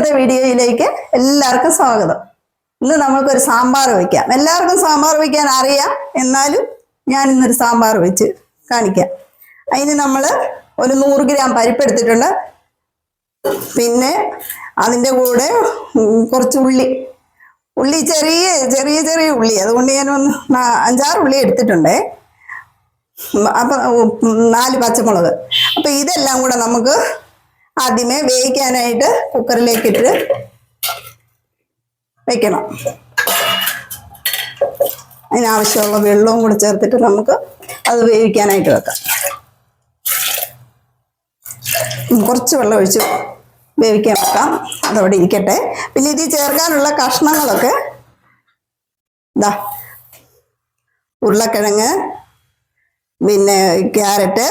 ഇന്നത്തെ വീഡിയോയിലേക്ക് എല്ലാവർക്കും സ്വാഗതം. ഇന്ന് നമുക്കൊരു സാമ്പാർ വയ്ക്കാം എല്ലാവർക്കും സാമ്പാർ വയ്ക്കാൻ അറിയാം. എന്നാലും ഞാൻ ഇന്നൊരു സാമ്പാർ വെച്ച് കാണിക്കാം. അതിന് നമ്മൾ ഒരു നൂറ് ഗ്രാം പരിപ്പെടുത്തിട്ടുണ്ട് പിന്നെ അതിന്റെ കൂടെ കുറച്ച് ഉള്ളി. ഉള്ളി ചെറിയ ചെറിയ ചെറിയ ഉള്ളി. അതുകൊണ്ട് ഞാൻ ഒന്ന് അഞ്ചാറ് ഉള്ളി എടുത്തിട്ടുണ്ടേ. അപ്പം നാല് പച്ചമുളക്. അപ്പം ഇതെല്ലാം കൂടെ നമുക്ക് ആദ്യമേ വേവിക്കാനായിട്ട് കുക്കറിലേക്ക് ഇട്ട് വെക്കണം. അതിനാവശ്യമുള്ള വെള്ളവും കൂടെ ചേർത്തിട്ട് നമുക്ക് അത് വേവിക്കാനായിട്ട് വെക്കാം. കുറച്ച് വെള്ളം ഒഴിച്ച് വേവിക്കാൻ വെക്കാം. അതവിടെ ഇരിക്കട്ടെ. പിന്നെ ഇതിൽ ചേർക്കാനുള്ള കഷ്ണങ്ങളൊക്കെ ഇതാ ഉരുളക്കിഴങ്ങ് പിന്നെ ക്യാരറ്റ്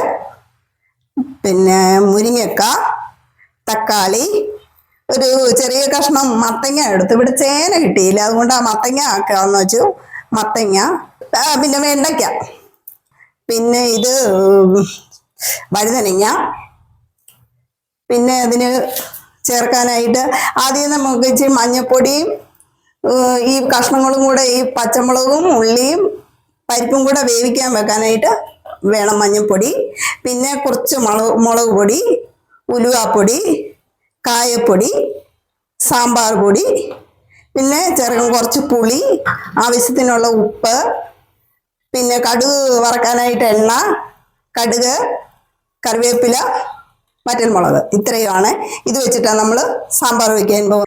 പിന്നെ മുരിങ്ങക്ക തക്കാളി ഒരു ചെറിയ കഷ്ണം മത്തങ്ങ എടുത്തു ഇവിടെ ചേന കിട്ടിയില്ല. അതുകൊണ്ട് ആ മത്തങ്ങ ആക്കാന്ന് വെച്ചു. മത്തങ്ങ പിന്നെ വെണ്ടയ്ക്ക. പിന്നെ ഇത് വഴുതനങ്ങ. പിന്നെ അതിന് ചേർക്കാനായിട്ട് ആദ്യം നമുക്ക് ഇച്ചിരി മഞ്ഞപ്പൊടിയും ഈ കഷ്ണങ്ങളും കൂടെ ഈ പച്ചമുളകും ഉള്ളിയും പരിപ്പും കൂടെ വേവിക്കാൻ വെക്കാനായിട്ട് വേണം മഞ്ഞൾപ്പൊടി പിന്നെ കുറച്ച് മുളക് മുളക് പൊടി ഉലുവാപ്പൊടി കായപ്പൊടി സാമ്പാർ പൊടി പിന്നെ ചെറുകം കുറച്ച് പുളി ആവശ്യത്തിനുള്ള ഉപ്പ് പിന്നെ കടുക് വറക്കാനായിട്ട് എണ്ണ കടുക് കറിവേപ്പില വറ്റൽമുളക്. ഇത്രയുമാണ്. ഇത് വെച്ചിട്ടാണ് നമ്മൾ സാമ്പാർ വയ്ക്കാൻ പോകുന്നത്.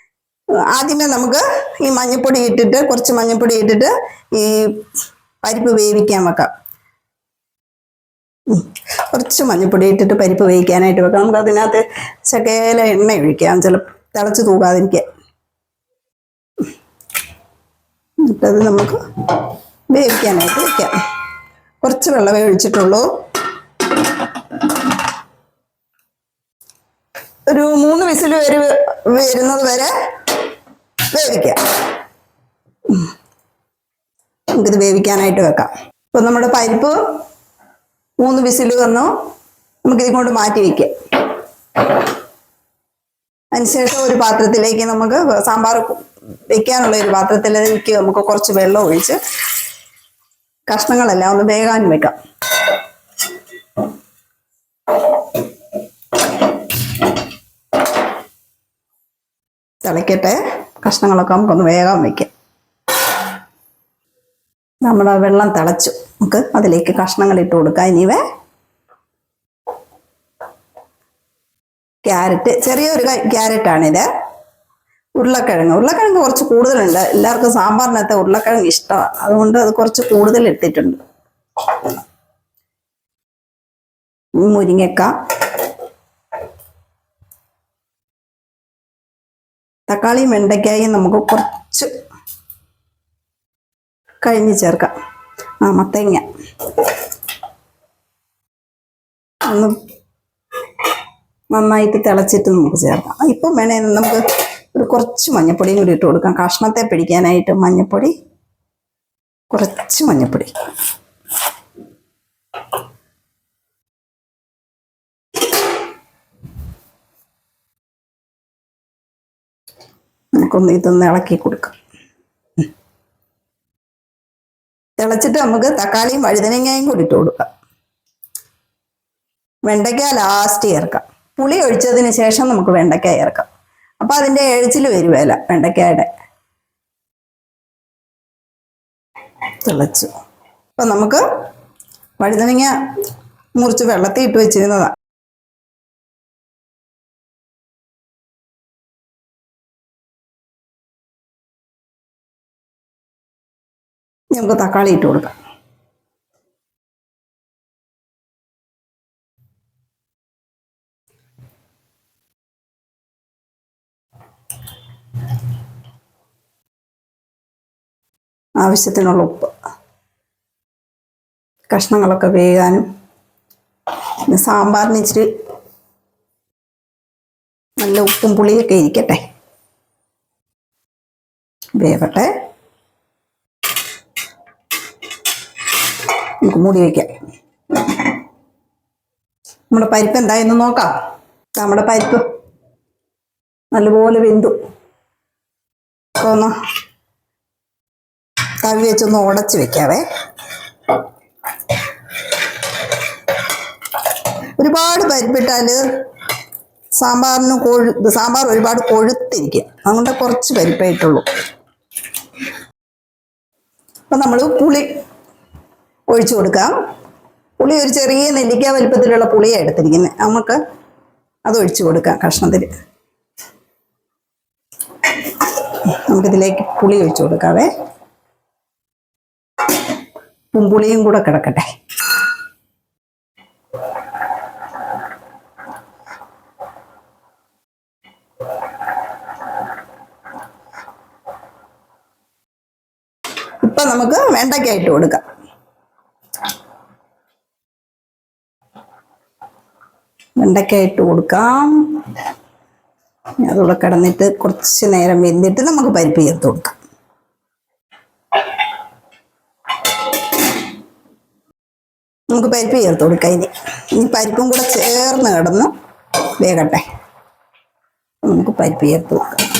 ആദ്യമേ നമുക്ക് ഈ മഞ്ഞൾപ്പൊടി ഇട്ടിട്ട് കുറച്ച് മഞ്ഞൾപ്പൊടി ഇട്ടിട്ട് ഈ പരിപ്പ് വേവിക്കാൻ വെക്കാം. കുറച്ച് മഞ്ഞൾപ്പൊടി ഇട്ടിട്ട് പരിപ്പ് വേവിക്കാനായിട്ട് വെക്കാം നമുക്ക് അതിനകത്ത് ചക്കേല എണ്ണ ഒഴിക്കാം. ചില തിളച്ച് തൂകാതിരിക്കാൻ എന്നിട്ടത് നമുക്ക് വേവിക്കാനായിട്ട് വെക്കാം. കുറച്ച് വെള്ളമേ ഒഴിച്ചിട്ടുള്ളൂ. ഒരു മൂന്ന് വിസിൽ വരെ വരുന്നത് വരെ വേവിക്കാം. നമുക്കിത് വേവിക്കാനായിട്ട് വെക്കാം. അപ്പൊ നമ്മുടെ പരിപ്പ് മൂന്ന് വിസിൽ വന്നു. നമുക്ക് ഇതുകൊണ്ട് മാറ്റി വെക്കാം. അതിനുശേഷം ഒരു പാത്രത്തിലേക്ക് നമുക്ക് സാമ്പാർ വെക്കാനുള്ള ഒരു പാത്രത്തിലേക്ക് നമുക്ക് കുറച്ച് വെള്ളം ഒഴിച്ച് കഷ്ണങ്ങളെല്ലാം ഒന്ന് വേകാൻ വെക്കാം. തിളയ്ക്കട്ടെ കഷ്ണങ്ങളൊക്കെ നമുക്കൊന്ന് വേഗം വെക്കാം. നമ്മുടെ വെള്ളം തിളച്ചു. നമുക്ക് അതിലേക്ക് കഷ്ണങ്ങൾ ഇട്ട് കൊടുക്കാം. ഇനിവേ ക്യാരറ്റ് ചെറിയൊരു ക്യാരറ്റാണിത്. ഉരുളക്കിഴങ്ങ്. ഉരുളക്കിഴങ്ങ് കുറച്ച് കൂടുതലുണ്ട്. എല്ലാവർക്കും സാമ്പാറിനകത്ത് ഉരുളക്കിഴങ്ങ് ഇഷ്ടമാണ് അതുകൊണ്ട് അത് കുറച്ച് കൂടുതൽ ഇട്ടിട്ടുണ്ട്. മുരിങ്ങക്ക. തക്കാളിയും വെണ്ടയ്ക്കായും നമുക്ക് കുറച്ച് കഴിഞ്ഞ് ചേർക്കാം. ആ മത്തങ്ങ. ഒന്ന് നന്നായിട്ട് തിളച്ചിട്ട് നമുക്ക് ചേർക്കാം. ഇപ്പം വേണേ നമുക്ക് ഒരു കുറച്ച് മഞ്ഞപ്പൊടിയും കൂടി ഇട്ട് കൊടുക്കാം. കഷ്ണത്തെ പിടിക്കാനായിട്ട് മഞ്ഞപ്പൊടി കുറച്ച് മഞ്ഞപ്പൊടി. നമുക്കൊന്ന് ഇതൊന്ന് ഇളക്കി കൊടുക്കാം. തിളച്ചിട്ട് നമുക്ക് തക്കാളിയും വഴുതനങ്ങയും കൂടി ഇട്ട് കൊടുക്കാം. വെണ്ടയ്ക്ക ലാസ്റ്റ് ചേർക്കാം. പുളി ഒഴിച്ചതിന് ശേഷം നമുക്ക് വെണ്ടയ്ക്ക ചേർക്കാം. അപ്പൊ അതിന്റെ എഴുച്ചിൽ വരുവേല വെണ്ടയ്ക്കയുടെ. തിളച്ചു. അപ്പൊ നമുക്ക് വഴുതനങ്ങ മുറിച്ച് വെള്ളത്തിൽ ഇട്ട് വെച്ചിരുന്നതാ. നമുക്ക് തക്കാളി ഇട്ട് കൊടുക്കാം. ആവശ്യത്തിനുള്ള ഉപ്പ്. കഷ്ണങ്ങളൊക്കെ വേകാനും. സാമ്പാറിന് ഇച്ചിരി നല്ല ഉപ്പും പുളിയൊക്കെ ഇരിക്കട്ടെ. വേവട്ടെ. നമുക്ക് മൂടി വയ്ക്കാം നമ്മുടെ പരിപ്പ് എന്തായെന്ന് നോക്കാം. നമ്മുടെ പരിപ്പ് നല്ലപോലെ വെന്തു. ഒന്ന് തവി വെച്ചൊന്ന് ഉടച്ച് വെക്കാവേ. ഒരുപാട് പരിപ്പിട്ടാൽ സാമ്പാറിന് കൊഴു സാമ്പാർ ഒരുപാട് കൊഴുത്തിരിക്കും. അതുകൊണ്ട് കുറച്ച് പരിപ്പായിട്ടുള്ളൂ അപ്പം നമ്മൾ പുളി ഒഴിച്ചു കൊടുക്കാം. പുളി ഒരു ചെറിയ നെല്ലിക്ക വലിപ്പത്തിലുള്ള പുളിയാണ് എടുത്തിരിക്കുന്നത് നമുക്ക് അത് ഒഴിച്ചു കൊടുക്കാം കഷ്ണത്തിൽ നമുക്കിതിലേക്ക് പുളി ഒഴിച്ചു കൊടുക്കാവേ. പുമ്പുളിയും പുളിയും കൂടെ കിടക്കട്ടെ. ഇപ്പൊ നമുക്ക് വെണ്ടയ്ക്കായിട്ട് കൊടുക്കാം. വെണ്ടയ്ക്കായിട്ട് കൊടുക്കാം. അതുകൂടെ കിടന്നിട്ട് കുറച്ച് നേരം വെന്തിട്ട് നമുക്ക് പരിപ്പ് ചേർത്ത് കൊടുക്കാം. നമുക്ക് പരിപ്പ് ചേർത്ത് കൊടുക്കാം ഇനി. ഇനി പരിപ്പും കൂടെ ചേർന്ന് കിടന്ന് വേകട്ടെ നമുക്ക് പരിപ്പ് ചേർത്ത് കൊടുക്കാം.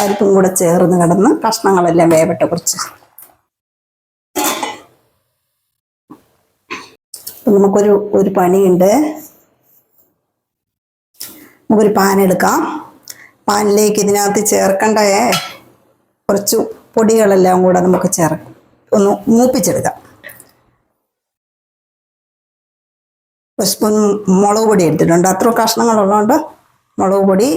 പരിപ്പും കൂടെ ചേർന്ന് കിടന്ന് കഷ്ണങ്ങളെല്ലാം വേവട്ടെ കുറച്ച്. നമുക്കൊരു ഒരു പണിയുണ്ട്. നമുക്കൊരു പാൻ എടുക്കാം. പാനിലേക്ക് ഇതിനകത്ത് ചേർക്കേണ്ട കുറച്ച് പൊടികളെല്ലാം കൂടെ നമുക്ക് ചേർ ഒന്ന് മൂപ്പിച്ചെടുക്കാം. ഒരു സ്പൂൺ മുളക് പൊടി എടുത്തിട്ടുണ്ട്. അത്ര കഷ്ണങ്ങളുള്ളതുകൊണ്ട് മുളക് പൊടി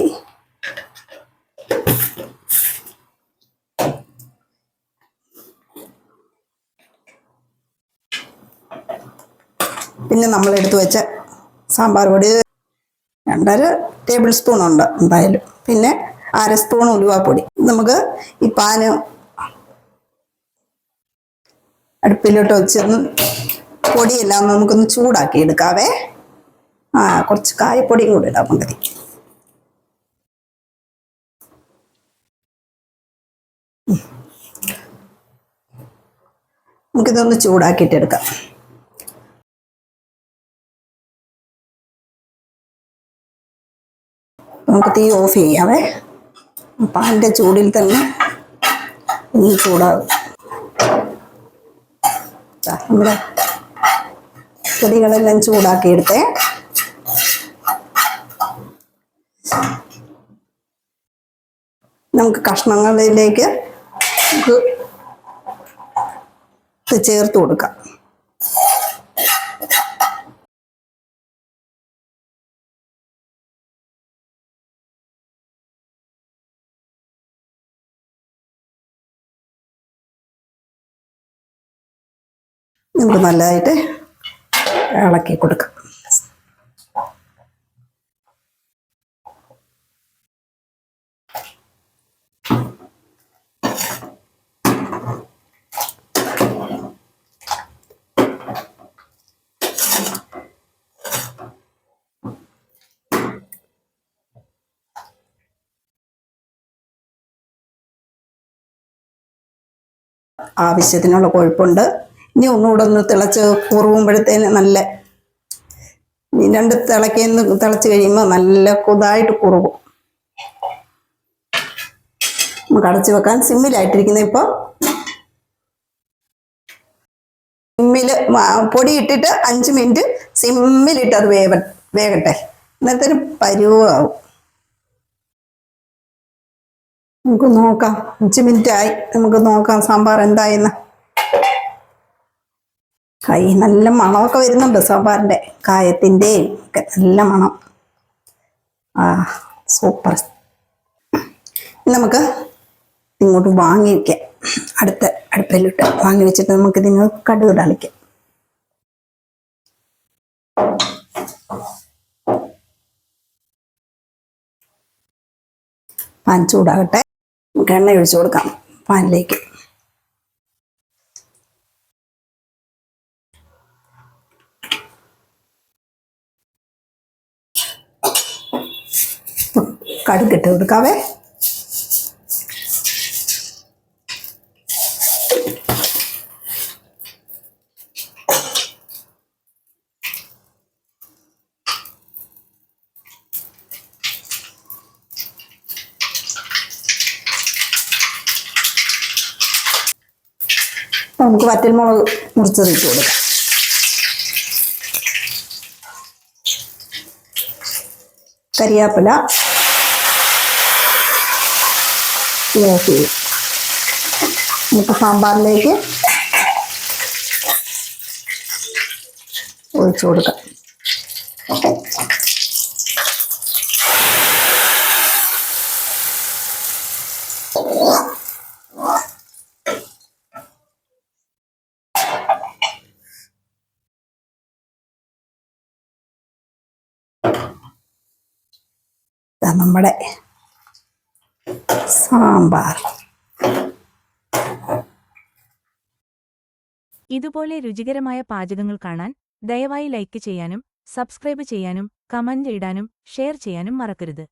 പിന്നെ നമ്മൾ എടുത്തു വെച്ച സാമ്പാർ പൊടി രണ്ടര ടേബിൾ സ്പൂൺ ഉണ്ട് എന്തായാലും. പിന്നെ അര സ്പൂൺ ഉലുവാപ്പൊടി. നമുക്ക് ഈ പാന് അടുപ്പിലോട്ട് വെച്ചൊന്ന് പൊടിയെല്ലാം നമുക്കൊന്ന് ചൂടാക്കി എടുക്കാവേ. ആ കുറച്ച് കായപ്പൊടിയും കൂടി ഇടാം മതി നമുക്കിതൊന്ന് ചൂടാക്കിയിട്ട് നമുക്ക് തീ ഓഫ് ചെയ്യാവേ. പാലിന്റെ ചൂടിൽ തന്നെ ഇനി ചൂടാകും. നമ്മുടെ പൊടികളെല്ലാം ചൂടാക്കിയെടുത്തേ. നമുക്ക് കഷ്ണങ്ങളിലേക്ക് നമുക്ക് ചേർത്ത് കൊടുക്കാം. നമുക്ക് നല്ലതായിട്ട് ഇളക്കി കൊടുക്കാം. ആവശ്യത്തിനുള്ള കൊഴുപ്പുണ്ട്. ഇനി ഒന്നുകൂടെ ഒന്ന് തിളച്ച് കുറുകുമ്പോഴത്തേന് നല്ല രണ്ട് തിളയ്ക്കുന്ന തിളച്ച് കഴിയുമ്പോൾ നല്ല കുതായിട്ട് കുറുകും. നമുക്ക് അടച്ചു വെക്കാൻ സിമ്മിലായിട്ടിരിക്കുന്ന ഇപ്പോൾ സിമ്മിൽ പൊടി ഇട്ടിട്ട് അഞ്ച് മിനിറ്റ് സിമ്മിലിട്ട് അത് വേവ വേകട്ടെ എന്നിട്ടൊരു പരുവാവും. നമുക്ക് നോക്കാം. അഞ്ച് മിനിറ്റ് ആയി നമുക്ക് നോക്കാം സാമ്പാർ എന്തായെന്ന്. കൈ നല്ല മണമൊക്കെ വരുന്നുണ്ട് സോഫാറിന്റെ കായത്തിന്റെയും ഒക്കെ നല്ല മണം. ആ സൂപ്പർ. നമുക്ക് ഇങ്ങോട്ട് വാങ്ങി വയ്ക്കാം അടുത്ത അടുപ്പിലിട്ട് വാങ്ങി വെച്ചിട്ട് നമുക്ക് ഇതിന് കടുക് തളിക്കാം പാൻ ചൂടാകട്ടെ. നമുക്ക് എണ്ണ ഒഴിച്ചു കൊടുക്കാം. പാനിലേക്ക്. കടുകിട്ട് കൊടുക്കാവേ. നമുക്ക് വറ്റൽമുളക് മുറിച്ചത് ഇട്ട് കൊടുക്കാം. കരിയാപ്പില ഓഫ് ചെയ്യും നമുക്ക് സാമ്പാറിലേക്ക് ഒഴിച്ചു കൊടുക്കാം. നമ്മുടെ സാമ്പാർ. ഇതുപോലെ രുചികരമായ പാചകങ്ങൾ കാണാൻ ദയവായി ലൈക്ക് ചെയ്യാനും സബ്സ്ക്രൈബ് ചെയ്യാനും കമന്റ് ഇടാനും ഷെയർ ചെയ്യാനും മറക്കരുത്.